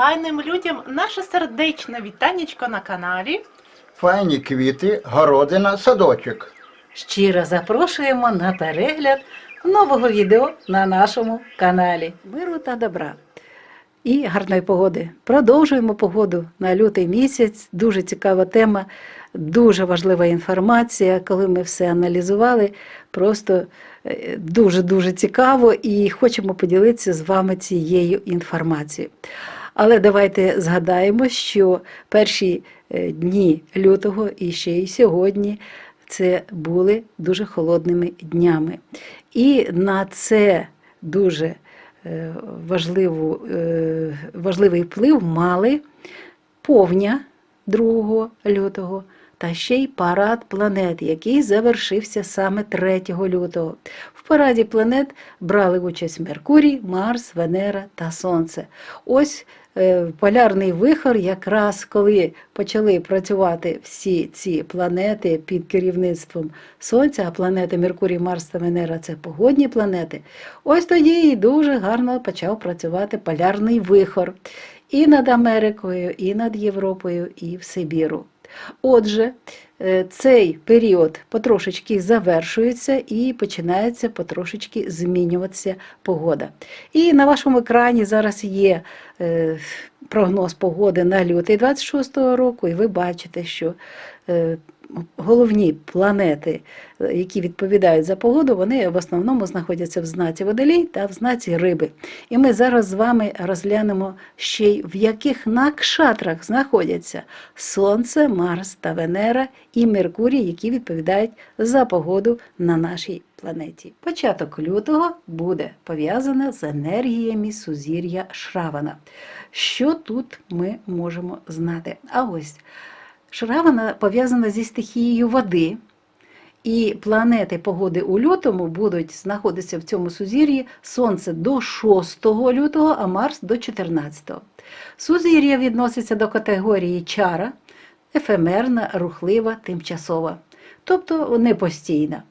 файним людям наше сердечне вітанечко на каналі. Файні квіти, городина, садочок. Щиро запрошуємо на перегляд нового відео на нашому каналі. Миру та добра. І гарної погоди. Продовжуємо погоду на лютий місяць. Дуже цікава тема, дуже важлива інформація. Коли ми все аналізували, просто е, дуже-дуже цікаво і хочемо поділитися з вами цією інформацією. Але давайте згадаємо, що перші е, дні лютого і ще й сьогодні це були дуже холодними днями. І на це дуже е, важливу, е, важливий вплив мали повня 2 лютого та ще й парад планет, який завершився саме 3 лютого. В параді планет брали участь Меркурій, Марс, Венера та Сонце. Ось полярний вихор, якраз коли почали працювати всі ці планети під керівництвом Сонця, а планети Меркурій, Марс та Венера це погодні планети. Ось тоді і дуже гарно почав працювати полярний вихор і над Америкою, і над Європою, і в Сибіру. Отже, е, цей період потрошечки завершується і починається потрошечки змінюватися погода. І на вашому екрані зараз є е, прогноз погоди на лютий 26-го року, і ви бачите, що е, головні планети, які відповідають за погоду, вони в основному знаходяться в знаці водолій та в знаці риби. І ми зараз з вами розглянемо ще й в яких накшатрах знаходяться Сонце, Марс та Венера і Меркурій, які відповідають за погоду на нашій планеті. Початок лютого буде пов'язане з енергіями сузір'я Шравана. Що тут ми можемо знати? А ось Шравана пов'язана зі стихією води. І планети погоди у лютому будуть знаходитися в цьому сузір'ї Сонце до 6 лютого, а Марс до 14. Сузір'я відноситься до категорії чара, ефемерна, рухлива, тимчасова, тобто непостійна.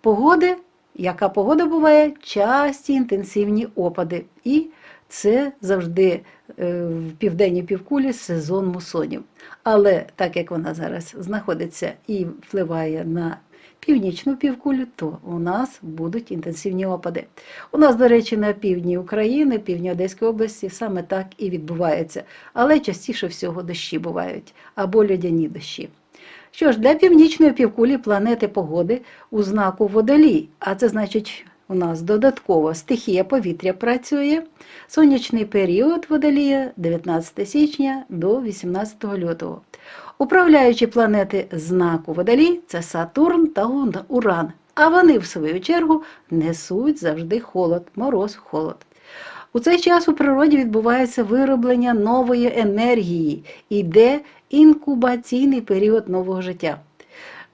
Погоди, яка погода буває? Часті інтенсивні опади. І це завжди е, в південній півкулі сезон мусонів. Але так як вона зараз знаходиться і впливає на північну півкулю, то у нас будуть інтенсивні опади. У нас, до речі, на півдні України, півдні Одеської області саме так і відбувається. Але частіше всього дощі бувають або льодяні дощі. Що ж, для північної півкулі планети погоди у знаку водолій, а це значить, у нас додатково стихія повітря працює. Сонячний період водолія 19 січня до 18 лютого. Управляючі планети знаку водолій це Сатурн та Уран. А вони, в свою чергу, несуть завжди холод, мороз, холод. У цей час у природі відбувається вироблення нової енергії, іде інкубаційний період нового життя.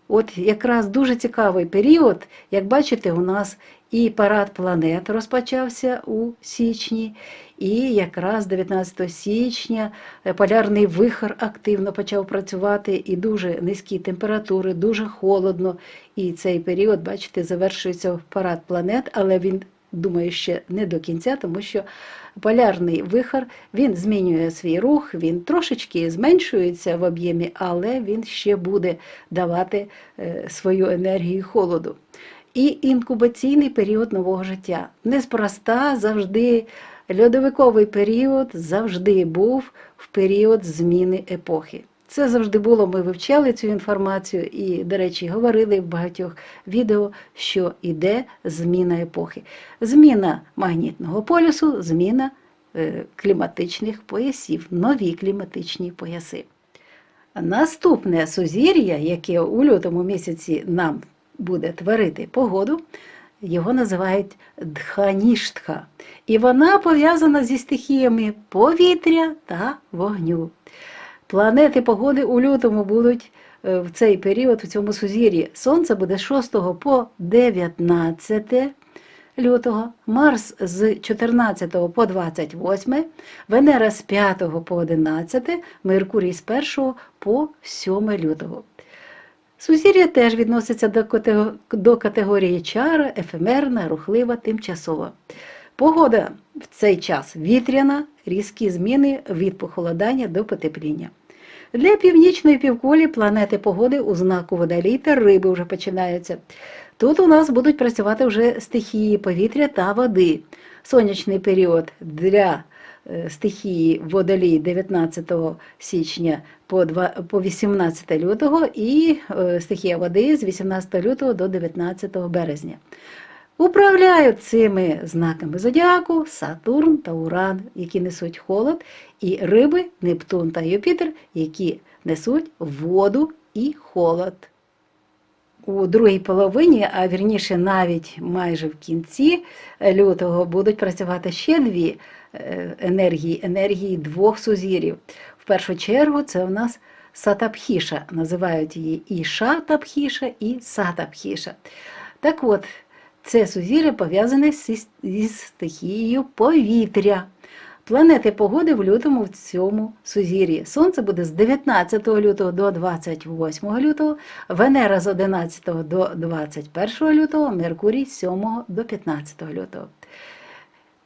От якраз дуже цікавий період, як бачите, у нас і парад планет розпочався у січні, і якраз 19 січня е, полярний вихор активно почав працювати, і дуже низькі температури, дуже холодно. І цей період, бачите, завершується в парад планет, але він думаю, ще не до кінця, тому що полярний вихор він змінює свій рух, він трошечки зменшується в об'ємі, але він ще буде давати е, свою енергію холоду. І інкубаційний період нового життя. Неспроста завжди льодовиковий період завжди був в період зміни епохи. Це завжди було, ми вивчали цю інформацію і, до речі, говорили в багатьох відео, що йде зміна епохи. Зміна магнітного полюсу, зміна е, кліматичних поясів, нові кліматичні пояси. Наступне сузір'я, яке у лютому місяці нам буде творити погоду, його називають Дханіштха. І вона пов'язана зі стихіями повітря та вогню. Планети погоди у лютому будуть е, в цей період, в цьому сузір'ї. Сонце буде з 6 по 19 лютого, Марс з 14 по 28, Венера з 5 по 11, Меркурій з 1 по 7 лютого. Сузір'я теж відноситься до катего- до категорії чара, ефемерна, рухлива, тимчасова. Погода в цей час вітряна, різкі зміни від похолодання до потепління. Для північної півкулі планети погоди у знаку водолій та риби вже починаються. Тут у нас будуть працювати вже стихії повітря та води. Сонячний період для стихії водолій 19 січня по 18 лютого і е, стихія води з 18 лютого до 19 березня. Управляють цими знаками зодіаку Сатурн та Уран, які несуть холод, і риби, Нептун та Юпітер, які несуть воду і холод. У другій половині, а вірніше навіть майже в кінці лютого, будуть працювати ще дві е, енергії, енергії двох сузір'їв. В першу чергу це у нас Сатапхіша, називають її і Шатапхіша, і Сатапхіша. Так от, це сузір'я пов'язане зі- стихією повітря. Планети погоди в лютому в цьому сузір'ї. Сонце буде з 19 лютого до 28 лютого, Венера з 11 до 21 лютого, Меркурій з 7 до 15 лютого.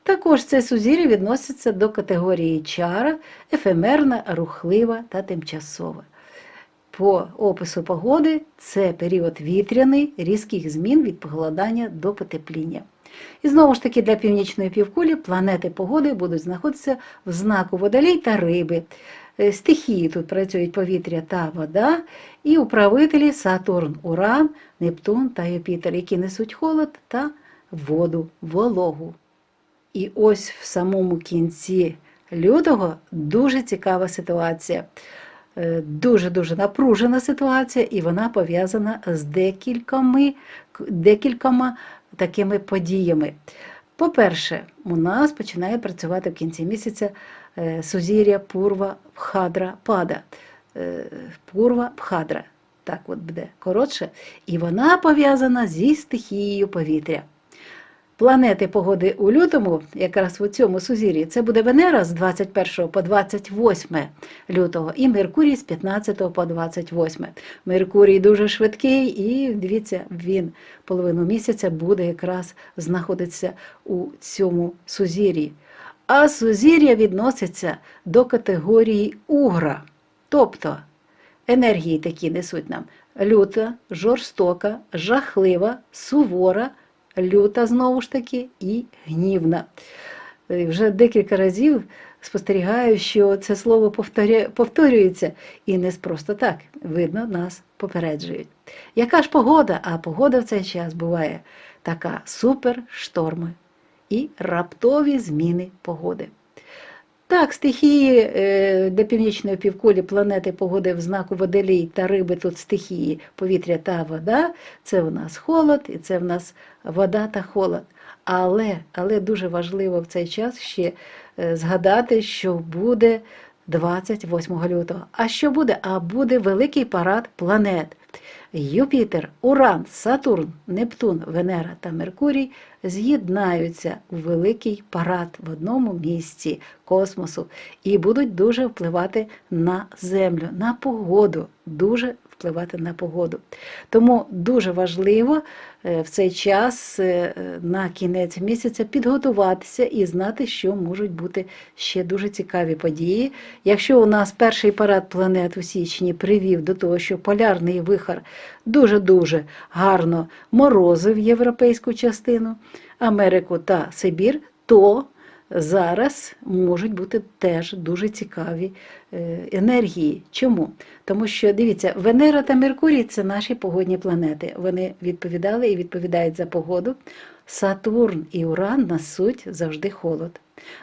Також це сузір'я відноситься до категорії чара, ефемерна, рухлива та тимчасова. По опису погоди це період вітряний, різких змін від похолодання до потепління. І знову ж таки для північної півкулі планети погоди будуть знаходитися в знаку водолій та риби. Е, Стихії тут працюють повітря та вода, і управителі Сатурн, Уран, Нептун та Юпітер, які несуть холод та воду, вологу. І ось в самому кінці лютого дуже цікава ситуація. Е, Дуже-дуже напружена ситуація, і вона пов'язана з декількома, декількома такими подіями. По-перше, у нас починає працювати в кінці місяця е, сузір'я Пурва Пхадра Пада. Е, Пурва Пхадра. Так от буде коротше. І вона пов'язана зі стихією повітря. Планети погоди у лютому, якраз у цьому сузір'ї, це буде Венера з 21 по 28 лютого і Меркурій з 15 по 28. Меркурій дуже швидкий, і дивіться, він половину місяця буде якраз знаходитися у цьому сузір'ї. А сузір'я відноситься до категорії угра, тобто енергії такі несуть нам люта, жорстока, жахлива, сувора, люта знову ж таки і гнівна. Е, Вже декілька разів спостерігаю, що це слово повторюється і не просто так. Видно, нас попереджують. Яка ж погода? А погода в цей час буває така супершторми і раптові зміни погоди. Так, стихії е, для північної півкулі планети погоди в знаку водолій та риби тут стихії повітря та вода. Це в нас холод і це в нас вода та холод. Але, але дуже важливо в цей час ще е, згадати, що буде 28 лютого. А що буде? А буде великий парад планет. Юпітер, Уран, Сатурн, Нептун, Венера та Меркурій з'єднаються у великий парад в одному місці космосу і будуть дуже впливати на Землю, на погоду, дуже впливати на погоду. Тому дуже важливо е, в цей час е, на кінець місяця підготуватися і знати, що можуть бути ще дуже цікаві події. Якщо у нас перший парад планет у січні привів до того, що полярний вихор дуже-дуже гарно морозив європейську частину, Америку та Сибір, то зараз можуть бути теж дуже цікаві е, енергії. Чому? Тому що дивіться, Венера та Меркурій це наші погодні планети. Вони відповідали і відповідають за погоду. Сатурн і Уран несуть завжди холод.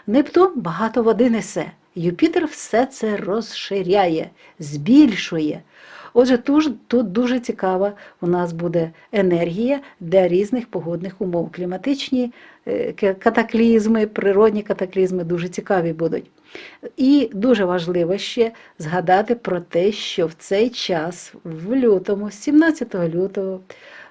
Нептун багато води несе. Юпітер все це розширяє, збільшує. Отже, тут, дуже цікава у нас буде енергія для різних погодних умов. Кліматичні е, катаклізми, природні катаклізми дуже цікаві будуть. І дуже важливо ще згадати про те, що в цей час, в лютому, 17 лютого,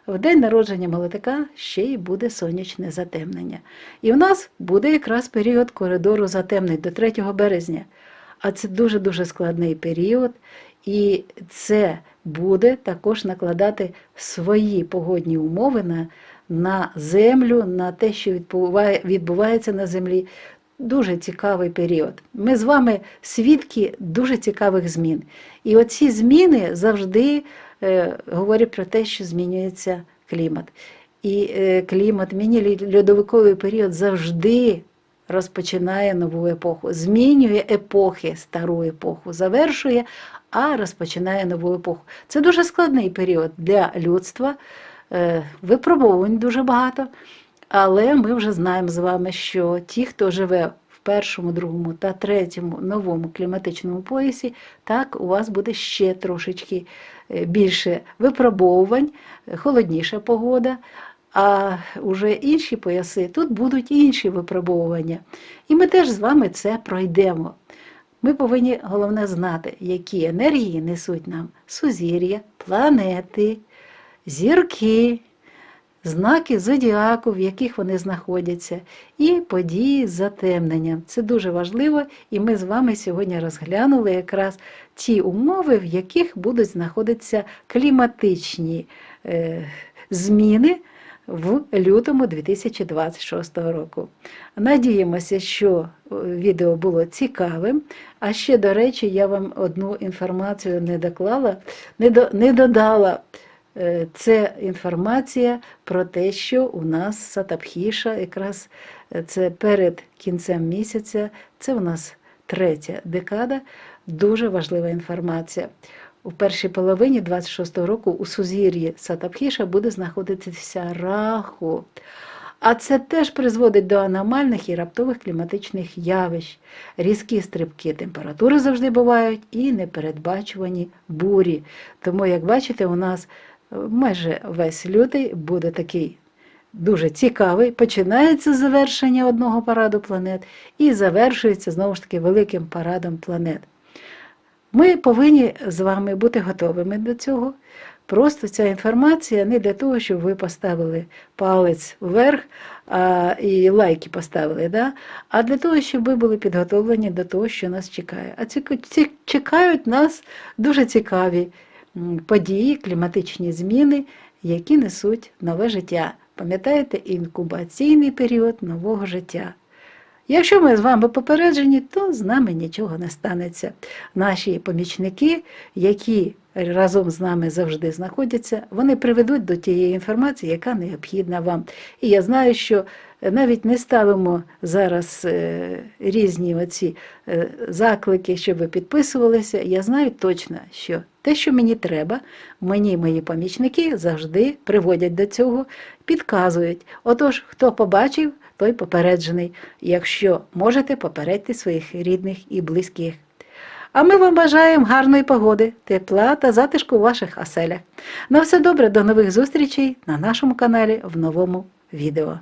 в день народження молодика ще й буде сонячне затемнення. І в нас буде якраз період коридору затемнень до 3 березня. А це дуже-дуже складний період, і це буде також накладати свої погодні умови на на землю, на те, що відбуває- відбувається на землі. Дуже цікавий період. Ми з вами свідки дуже цікавих змін. І оці зміни завжди е, говорять про те, що змінюється клімат. І е, клімат, міні-льодовиковий період завжди розпочинає нову епоху, змінює епохи, стару епоху, завершує, а розпочинає нову епоху. Це дуже складний період для людства, е, випробувань дуже багато. Але ми вже знаємо з вами, що ті, хто живе в першому, другому та третьому новому кліматичному поясі, так у вас буде ще трошечки е, більше випробовувань, е, холодніша погода. А вже інші пояси, тут будуть інші випробовування. І ми теж з вами це пройдемо. Ми повинні головне знати, які енергії несуть нам сузір'я, планети, зірки, знаки зодіаку, в яких вони знаходяться, і події з затемненням. Це дуже важливо, і ми з вами сьогодні розглянули якраз ті умови, в яких будуть знаходитися кліматичні е, зміни в лютому 2026 року. Надіємося, що е, відео було цікавим. А ще, до речі, я вам одну інформацію не доклала, не, до, не додала. Е, Це інформація про те, що у нас Сатапхіша, якраз е, це перед кінцем місяця, це у нас третя декада, дуже важлива інформація. У першій половині 26-го року у сузір'ї Сатапхіша буде знаходитися раху. А це теж призводить до аномальних і раптових кліматичних явищ. Різкі стрибки температури завжди бувають і непередбачувані бурі. Тому, як бачите, у нас е, майже весь лютий буде такий дуже цікавий. Починається завершення одного параду планет і завершується знову ж таки великим парадом планет. Ми повинні з вами бути готовими до цього. Просто ця інформація не для того, щоб ви поставили палець вверх а, і лайки поставили, да? а для того, щоб ви були підготовлені до того, що нас чекає. А ці, ці чекають нас дуже цікаві події, кліматичні зміни, які несуть нове життя. Пам'ятаєте, інкубаційний період нового життя. Якщо ми з вами попереджені, то з нами нічого не станеться. Наші помічники, які разом з нами завжди знаходяться, вони приведуть до тієї інформації, яка необхідна вам. І я знаю, що навіть не ставимо зараз е, різні оці е, заклики, щоб ви підписувалися. Я знаю точно, що те, що мені треба, мені мої помічники завжди приводять до цього, підказують. Отож, хто побачив, той попереджений. Якщо можете, попередьте своїх рідних і близьких. А ми вам бажаємо гарної погоди, тепла та затишку у ваших оселях. На все добре, до нових зустрічей на нашому каналі в новому відео.